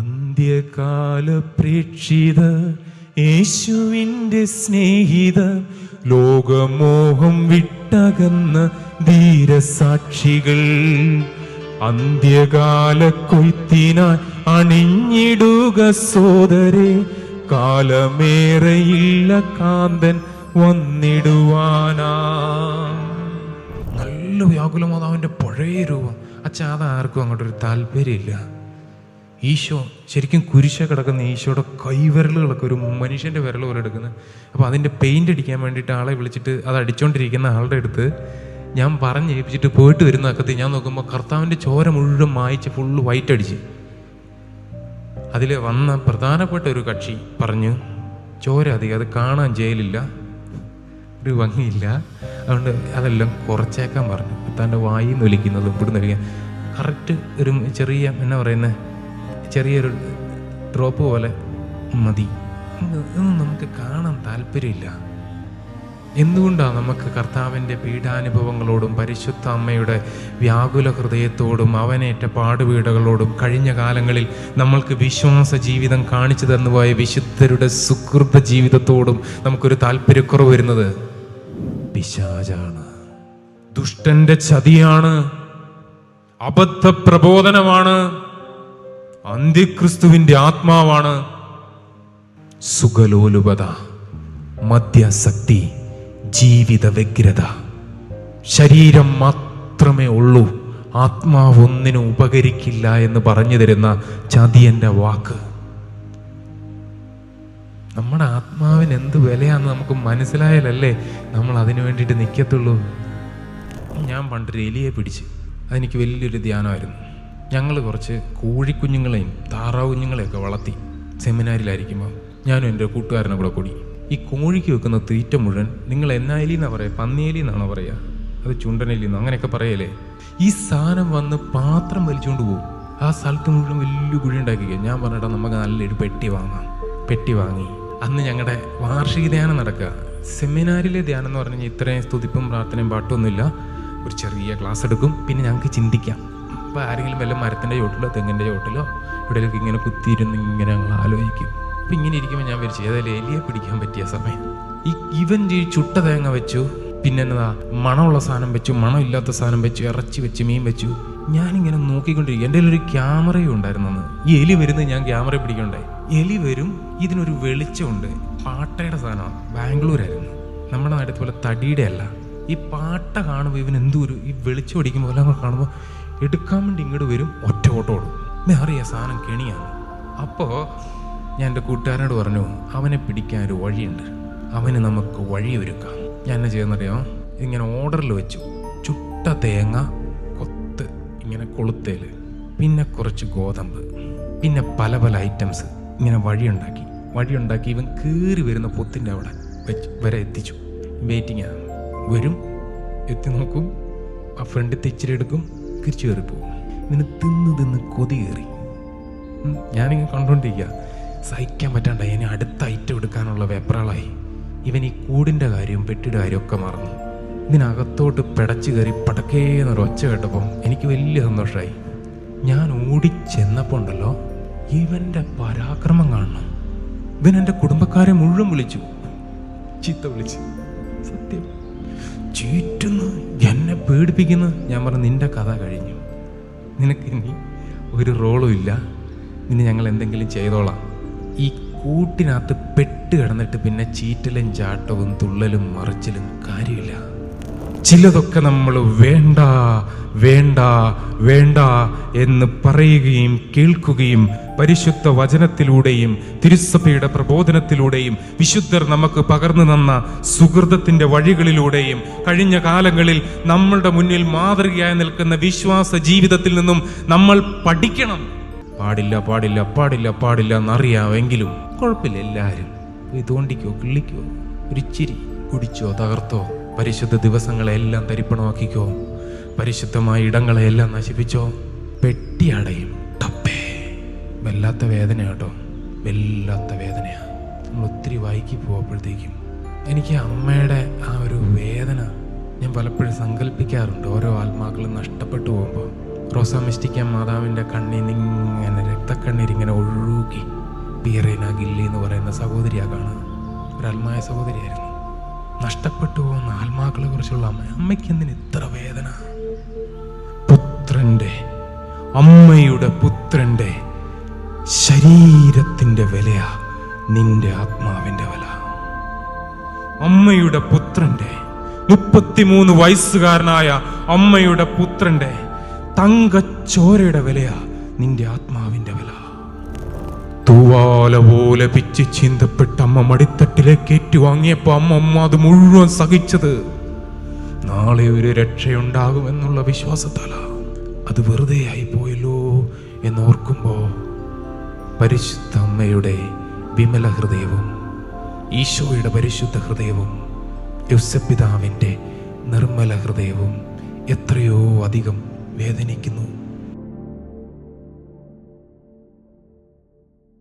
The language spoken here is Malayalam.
അന്ത്യകാല പ്രേക്ഷിത യേശുവിന്റെ സ്നേഹിത ലോകമോഹം വിട്ടകന്ന ധീരസാക്ഷികൾ അന്ത്യകാല കൊയ്ത്തിനായി അണിഞ്ഞിടുക സോദരെ കാലമേറെയില്ല കാന്തൻ വന്നിടുവാനാ. നല്ല വ്യാകുലമാതാവിന്റെ പഴയ രൂപം. അച്ഛാ അതാർക്കും അങ്ങോട്ടൊരു താല്പര്യമില്ല. ഈശോ ശരിക്കും കുരിശ കിടക്കുന്ന ഈശോയുടെ കൈവിരലുകളൊക്കെ ഒരു മനുഷ്യന്റെ വിരൽ പോലെ എടുക്കുന്നത് അപ്പോൾ അതിന്റെ പെയിന്റ് അടിക്കാൻ വേണ്ടിയിട്ട് ആളെ വിളിച്ചിട്ട് അത് അടിച്ചുകൊണ്ടിരിക്കുന്ന ആളുടെ അടുത്ത് ഞാൻ പറഞ്ഞ് ഏൽപ്പിച്ചിട്ട് പോയിട്ട് വരുന്ന അക്കത്ത് ഞാൻ നോക്കുമ്പോൾ കർത്താവിന്റെ ചോര മുഴുവൻ മായിച്ച് ഫുള്ള് വൈറ്റ് അടിച്ച്. അതിൽ വന്ന പ്രധാനപ്പെട്ട ഒരു കക്ഷി പറഞ്ഞു ചോര അധികം അത് കാണാൻ ജയിലില്ല ഒരു ഭംഗിയില്ല. അതുകൊണ്ട് അതെല്ലാം കുറച്ചേക്കാൻ പറഞ്ഞു. തന്റെ വായി നൊലിക്കുന്നതും ഇവിടെ നൊലിക്കാൻ കറക്റ്റ് ഒരു ചെറിയ എന്നാ പറയുന്നത് ചെറിയൊരു ഡ്രോപ്പ് പോലെ മതി. ഇതൊന്നും നമുക്ക് കാണാൻ താല്പര്യമില്ല. എന്തുകൊണ്ടാണ് നമുക്ക് കർത്താവിന്റെ പീഡാനുഭവങ്ങളോടും പരിശുദ്ധ അമ്മയുടെ വ്യാകുല ഹൃദയത്തോടും അവനേറ്റ പാടുപീടകളോടും കഴിഞ്ഞ കാലങ്ങളിൽ നമ്മൾക്ക് വിശ്വാസ ജീവിതം കാണിച്ചു തന്നുപോയ വിശുദ്ധരുടെ സുഹൃത ജീവിതത്തോടും നമുക്കൊരു താല്പര്യക്കുറവ് വരുന്നത്? പിശാചാണ്. ദുഷ്ടന്റെ ചതിയാണ്. അബദ്ധ പ്രബോധനമാണ് അന്ത്യക്രിസ്തുവിന്റെ ആത്മാവാണ് സുഖലോലുപത മദ്യാസക്തി ജീവിത വ്യഗ്രത ശരീരം മാത്രമേ ഉള്ളൂ ആത്മാവ് ഒന്നിനും ഉപകരിക്കില്ല എന്ന് പറഞ്ഞു തരുന്ന ചതിയന്റെ വാക്ക്. നമ്മുടെ ആത്മാവിന് എന്ത് വിലയാന്ന് നമുക്ക് മനസ്സിലായാലല്ലേ നമ്മൾ അതിനു വേണ്ടിയിട്ട് നിൽക്കത്തുള്ളൂ ഞാൻ പണ്ടൊരു എലിയെ പിടിച്ച് അതെനിക്ക് വലിയൊരു ധ്യാനമായിരുന്നു. ഞങ്ങൾ കുറച്ച് കോഴിക്കുഞ്ഞുങ്ങളെയും താറാവ് കുഞ്ഞുങ്ങളെയൊക്കെ വളർത്തി സെമിനാരിലായിരിക്കുമ്പോൾ ഞാനും എന്റെ കൂട്ടുകാരനെ കൂടെ കൂടി. ഈ കോഴിക്ക് വെക്കുന്ന തീറ്റ മുഴുവൻ നിങ്ങൾ എന്നായലി എന്നാ പറയുക പന്നിയലി എന്നാണോ പറയുക അത് ചുണ്ടനലി എന്നോ അങ്ങനെയൊക്കെ പറയല്ലേ? ഈ സാധനം വന്ന് പാത്രം വലിച്ചുകൊണ്ട് പോകും ആ സ്ഥലത്ത് മുഴുവൻ വലിയ കുഴി ഉണ്ടാക്കിക്കുക ഞാൻ പറഞ്ഞിട്ടാ നമുക്ക് നല്ലൊരു പെട്ടി വാങ്ങാം. പെട്ടി വാങ്ങി. അന്ന് ഞങ്ങളുടെ വാർഷിക ധ്യാനം നടക്കുക. സെമിനാരിലെ ധ്യാനം എന്ന് പറഞ്ഞു കഴിഞ്ഞാൽ ഇത്രയും സ്തുതിപ്പും പ്രാർത്ഥനയും പാട്ടൊന്നുമില്ല ഒരു ചെറിയ ക്ലാസ് എടുക്കും. പിന്നെ ഞങ്ങൾക്ക് ചിന്തിക്കാം. അപ്പോൾ ആരെങ്കിലും വല്ല മരത്തിന്റെ ചോട്ടിലോ തെങ്ങിന്റെ ചോട്ടിലോ ഇവിടെയൊക്കെ ഇങ്ങനെ കുത്തിയിരുന്ന് ഇങ്ങനെ ഞങ്ങൾ ആലോചിക്കും. അപ്പം ഇങ്ങനെ ഇരിക്കുമ്പോൾ ഞാൻ വിചാരിച്ചു ഏതായാലും എലിയെ പിടിക്കാൻ പറ്റിയ സമയം. ഈ ഇവൻ ഈ ചുട്ട തേങ്ങ വെച്ചു പിന്നെ എന്നതാ മണമുള്ള സാധനം വെച്ചു മണമില്ലാത്ത സാധനം വെച്ചു ഇറച്ചി വെച്ച് മീൻ വെച്ചു. ഞാനിങ്ങനെ നോക്കിക്കൊണ്ടിരിക്കും എന്റെ ഒരു ക്യാമറയും ഉണ്ടായിരുന്നു അന്ന്. ഈ എലി വരുന്നത് ഞാൻ ക്യാമറ പിടിക്കണ്ടേ? എലി വരും ഇതിനൊരു വെളിച്ചമുണ്ട്. പാട്ടയുടെ സാധനമാണ്. ബാംഗ്ലൂരായിരുന്നു. നമ്മുടെ നാട്ടിൽ പോലെ തടിയുടെ അല്ല ഈ പാട്ട കാണുമ്പോൾ ഇവൻ എന്തോ ഒരു ഈ വെളിച്ചം അടിക്കുമ്പോൾ എല്ലാം കാണുമ്പോൾ എടുക്കാൻ വേണ്ടി ഇങ്ങോട്ട് വരും ഒറ്റ ഓട്ടം ഓടും. ഞാൻ അറിയാം സാധനം കെണിയാണ്. അപ്പോൾ ഞാൻ എന്റെ കൂട്ടുകാരനോട് പറഞ്ഞു അവനെ പിടിക്കാൻ ഒരു വഴിയുണ്ട്. അവന് നമുക്ക് വഴി ഒരുക്കാം ഞാൻ എന്നെ ചെയ്യുന്നറിയോ ഇങ്ങനെ ഓർഡറിൽ വെച്ചു. ചുട്ട തേങ്ങ കൊത്ത് ഇങ്ങനെ കൊളുത്തേൽ പിന്നെ കുറച്ച് ഗോതമ്പ് പിന്നെ പല പല ഐറ്റംസ് ഇങ്ങനെ വഴിയുണ്ടാക്കി. വഴിയുണ്ടാക്കി ഇവൻ കീറി വരുന്ന പൊത്തിന്റെ അവിടെ വെച്ച് വരെ എത്തിച്ചു. വെയിറ്റിംഗ് ആണ്. വരും എത്തി നോക്കും. ആ ഫ്രണ്ട് തിച്ചിരി എടുക്കും. തിരിച്ചു കയറി പോകും ഇവന് തിന്ന് തിന്ന് കൊതി കയറി ഞാനിങ്ങനെ കണ്ടുകൊണ്ടിരിക്കുക സഹിക്കാൻ പറ്റാണ്ട ഇനി അടുത്ത ഐറ്റം എടുക്കാനുള്ള വെപ്രാളായി. ഇവൻ ഈ കൂടിന്റെ കാര്യവും പെട്ടിയുടെ കാര്യവും ഒക്കെ മറന്നു. ഇതിനകത്തോട്ട് പിടച്ചു കയറി പടക്കേന്നൊരു ഒച്ച കേട്ടപ്പം എനിക്ക് വലിയ സന്തോഷമായി ഞാൻ ഓടി ഓടിച്ചെന്നപ്പോൾ ഉണ്ടല്ലോ ഇവന്റെ പരാക്രമം കാണണം. ഇവൻ എന്റെ കുടുംബക്കാരെ മുഴുവൻ വിളിച്ചു. ചീത്ത വിളിച്ചു. സത്യം. ചീറ്റുന്നു. പേടിപ്പിക്കുന്നു? ഞാൻ പറഞ്ഞു നിന്റെ കഥ കഴിഞ്ഞു. നിനക്ക് ഇനി ഒരു റോളും ഇല്ല. ഇനി ഞങ്ങൾ എന്തെങ്കിലും ചെയ്തോളാം. ഈ കൂട്ടിനകത്ത് പെട്ട് കിടന്നിട്ട് പിന്നെ ചീറ്റലും ചാട്ടവും തുള്ളലും മറിച്ചിലും കാര്യമില്ല. ചിലതൊക്കെ നമ്മൾ വേണ്ട വേണ്ട വേണ്ട എന്ന് പറയുകയും കേൾക്കുകയും പരിശുദ്ധ വചനത്തിലൂടെയും തിരുസഭയുടെ പ്രബോധനത്തിലൂടെയും വിശുദ്ധർ നമുക്ക് പകർന്നു തന്ന സുഹൃതത്തിന്റെ വഴികളിലൂടെയും കഴിഞ്ഞ കാലങ്ങളിൽ നമ്മളുടെ മുന്നിൽ മാതൃകയായി നിൽക്കുന്ന വിശ്വാസ ജീവിതത്തിൽ നിന്നും നമ്മൾ പഠിക്കണം. പാടില്ല പാടില്ല പാടില്ല പാടില്ല എന്നറിയാമെങ്കിലും കുഴപ്പമില്ല എല്ലാവരും. പോയി തോണ്ടിക്കോ കിള്ളിക്കോ ഒരിച്ചിരി കുടിച്ചോ തകർത്തോ പരിശുദ്ധ ദിവസങ്ങളെല്ലാം തരിപ്പണമാക്കിക്കോ പരിശുദ്ധമായ ഇടങ്ങളെല്ലാം നശിപ്പിച്ചോ പെട്ടി അടയും. ടപ്പേ വല്ലാത്ത വേദന കേട്ടോ. വല്ലാത്ത വേദനയാണ് നമ്മൾ ഒത്തിരി വൈകി പോകുമ്പോഴത്തേക്കും എനിക്ക് അമ്മയുടെ ആ ഒരു വേദന ഞാൻ പലപ്പോഴും സങ്കല്പിക്കാറുണ്ട്. ഓരോ ആത്മാക്കളും നഷ്ടപ്പെട്ടു പോകുമ്പോൾ റോസാ മിസ്റ്റിക്ക മാതാവിന്റെ കണ്ണീരിങ്ങനെ രക്തക്കണ്ണീരിങ്ങനെ ഒഴുകി പിയറേന ഗില്ലി എന്ന് പറയുന്ന സഹോദരിയാ കാണുക ഒരു അൽമായ സഹോദരിയായിരുന്നു. നഷ്ടപ്പെട്ടു പോകുന്ന ആത്മാക്കളെ കുറിച്ചുള്ള അമ്മ അമ്മയ്ക്ക് എന്തിന് ഇത്ര വേദന? പുത്രന്റെ അമ്മയുടെ പുത്രന്റെ ശരീരത്തിന്റെ വിലയാ നിന്റെ ആത്മാവിന്റെ വില. അമ്മയുടെ പുത്രന്റെ മുപ്പത്തിമൂന്ന് വയസ്സുകാരനായ അമ്മയുടെ പുത്രന്റെ തങ്കച്ചോരയുടെ വിലയാ നിന്റെ ആത്മാവിന്റെ വില. തൂവാല പോലെ പിച്ച് ചീന്തപ്പെട്ട അമ്മ മടിത്തട്ടിലേക്ക് ഏറ്റുവാങ്ങിയപ്പോ അമ്മ അമ്മ അത് മുഴുവൻ സഹിച്ചത്. നാളെ ഒരു രക്ഷയുണ്ടാകുമെന്നുള്ള വിശ്വാസത്താല. അത് വെറുതെ ആയി പോയല്ലോ എന്നോർക്കുമ്പോ പരിശുദ്ധ അമ്മയുടെ വിമല ഹൃദയവും ഈശോയുടെ പരിശുദ്ധ ഹൃദയവും യുസപിതാവിന്റെ നിർമ്മല ഹൃദയവും എത്രയോ അധികം വേദനിക്കുന്നു.